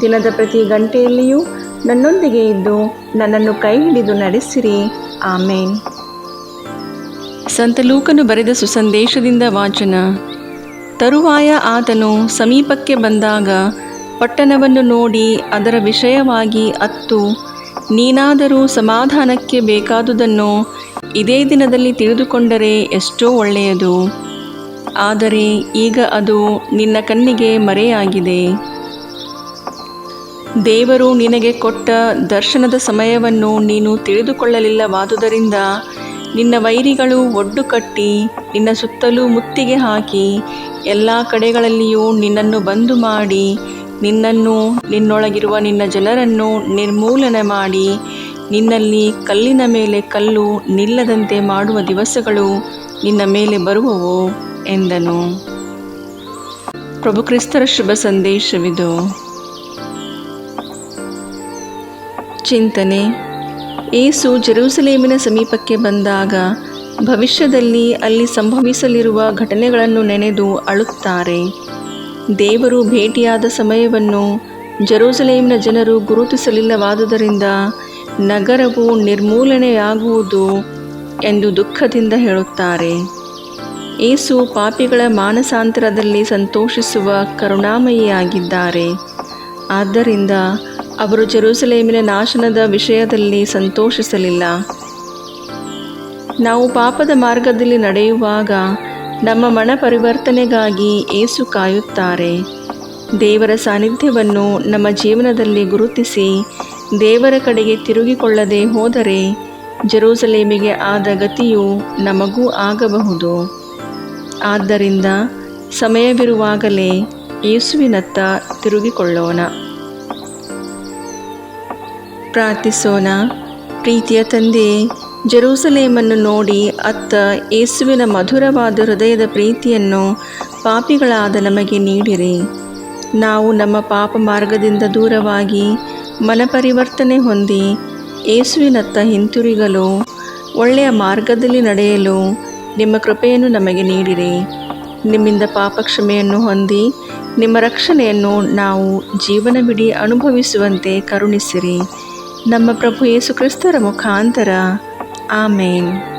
ದಿನದ ಪ್ರತಿ ಗಂಟೆಯಲ್ಲಿಯೂ ನನ್ನೊಂದಿಗೆ ಇದ್ದು ನನ್ನನ್ನು ಕೈ ಹಿಡಿದು ನಡೆಸಿರಿ. ಆಮೇನ್. ಸಂತ ಲೂಕನು ಬರೆದ ಸುಸಂದೇಶದಿಂದ ವಾಚನ. ತರುವಾಯ ಆತನು ಸಮೀಪಕ್ಕೆ ಬಂದಾಗ ಪಟ್ಟಣವನ್ನು ನೋಡಿ ಅದರ ವಿಷಯವಾಗಿ ಅತ್ತು, ನೀನಾದರೂ ಸಮಾಧಾನಕ್ಕೆ ಬೇಕಾದುದನ್ನು ಇದೇ ದಿನದಲ್ಲಿ ತಿಳಿದುಕೊಂಡರೆ ಎಷ್ಟೋ ಒಳ್ಳೆಯದು. ಆದರೆ ಈಗ ಅದು ನಿನ್ನ ಕಣ್ಣಿಗೆ ಮರೆಯಾಗಿದೆ. ದೇವರು ನಿನಗೆ ಕೊಟ್ಟ ದರ್ಶನದ ಸಮಯವನ್ನು ನೀನು ತಿಳಿದುಕೊಳ್ಳಲಿಲ್ಲವಾದುದರಿಂದ ನಿನ್ನ ವೈರಿಗಳು ಒಡ್ಡು ಕಟ್ಟಿ ನಿನ್ನ ಸುತ್ತಲೂ ಮುತ್ತಿಗೆ ಹಾಕಿ ಎಲ್ಲ ಕಡೆಗಳಲ್ಲಿಯೂ ನಿನ್ನನ್ನು ಬಂದು ಮಾಡಿ ನಿನ್ನನ್ನು ನಿನ್ನೊಳಗಿರುವ ನಿನ್ನ ಜನರನ್ನು ನಿರ್ಮೂಲನೆ ಮಾಡಿ ನಿನ್ನಲ್ಲಿ ಕಲ್ಲಿನ ಮೇಲೆ ಕಲ್ಲು ನಿಲ್ಲದಂತೆ ಮಾಡುವ ದಿವಸಗಳು ನಿನ್ನ ಮೇಲೆ ಬರುವವು ಎಂದನು. ಪ್ರಭು ಕ್ರಿಸ್ತರ ಶುಭ ಸಂದೇಶವಿದು. ಚಿಂತನೆ. ಏಸು ಜೆರೂಸಲೇಮಿನ ಸಮೀಪಕ್ಕೆ ಬಂದಾಗ ಭವಿಷ್ಯದಲ್ಲಿ ಅಲ್ಲಿ ಸಂಭವಿಸಲಿರುವ ಘಟನೆಗಳನ್ನು ನೆನೆದು ಅಳುತ್ತಾರೆ. ದೇವರು ಭೇಟಿಯಾದ ಸಮಯವನ್ನು ಜೆರೂಸಲೇಮಿನ ಜನರು ಗುರುತಿಸಲಿಲ್ಲವಾದುದರಿಂದ ನಗರವು ನಿರ್ಮೂಲನೆಯಾಗುವುದು ಎಂದು ದುಃಖದಿಂದ ಹೇಳುತ್ತಾರೆ. ಏಸು ಪಾಪಿಗಳ ಮಾನಸಾಂತರದಲ್ಲಿ ಸಂತೋಷಿಸುವ ಕರುಣಾಮಯಿಯಾಗಿದ್ದಾರೆ. ಆದ್ದರಿಂದ ಅವರು ಜೆರೂಸಲೇಮಿನ ನಾಶನದ ವಿಷಯದಲ್ಲಿ ಸಂತೋಷಿಸಲಿಲ್ಲ. ನಾವು ಪಾಪದ ಮಾರ್ಗದಲ್ಲಿ ನಡೆಯುವಾಗ ನಮ್ಮ ಮನ ಪರಿವರ್ತನೆಗಾಗಿ ಏಸು ಕಾಯುತ್ತಾರೆ. ದೇವರ ಸಾನ್ನಿಧ್ಯವನ್ನು ನಮ್ಮ ಜೀವನದಲ್ಲಿ ಗುರುತಿಸಿ ದೇವರ ಕಡೆಗೆ ತಿರುಗಿಕೊಳ್ಳದೆ ಹೋದರೆ ಜೆರೂಸಲೇಮಿಗೆ ಆದ ಗತಿಯು ನಮಗೂ ಆಗಬಹುದು. ಆದ್ದರಿಂದ ಸಮಯವಿರುವಾಗಲೇ ಯೇಸುವಿನತ್ತ ತಿರುಗಿಕೊಳ್ಳೋಣ. ಪ್ರಾರ್ಥಿಸೋಣ. ಪ್ರೀತಿಯ ತಂದೆ ಜೆರೂಸಲೇಮನ್ನು ನೋಡಿ ಅತ್ತ ಯೇಸುವಿನ ಮಧುರವಾದ ಹೃದಯದ ಪ್ರೀತಿಯನ್ನು ಪಾಪಿಗಳಾದ ನಮಗೆ ನೀಡಿರಿ. ನಾವು ನಮ್ಮ ಪಾಪ ಮಾರ್ಗದಿಂದ ದೂರವಾಗಿ ಮನಪರಿವರ್ತನೆ ಹೊಂದಿ ಯೇಸುವಿನತ್ತ ಹಿಂತಿರುಗಲು, ಒಳ್ಳೆಯ ಮಾರ್ಗದಲ್ಲಿ ನಡೆಯಲು ನಿಮ್ಮ ಕೃಪೆಯನ್ನು ನಮಗೆ ನೀಡಿರಿ. ನಿಮ್ಮಿಂದ ಪಾಪಕ್ಷಮೆಯನ್ನು ಹೊಂದಿ ನಿಮ್ಮ ರಕ್ಷಣೆಯನ್ನು ನಾವು ಜೀವನವಿಡೀ ಅನುಭವಿಸುವಂತೆ ಕರುಣಿಸಿರಿ. ನಮ್ಮ ಪ್ರಭು ಯೇಸು ಕ್ರಿಸ್ತರ ಮುಖಾಂತರ. ಆಮೇನ್.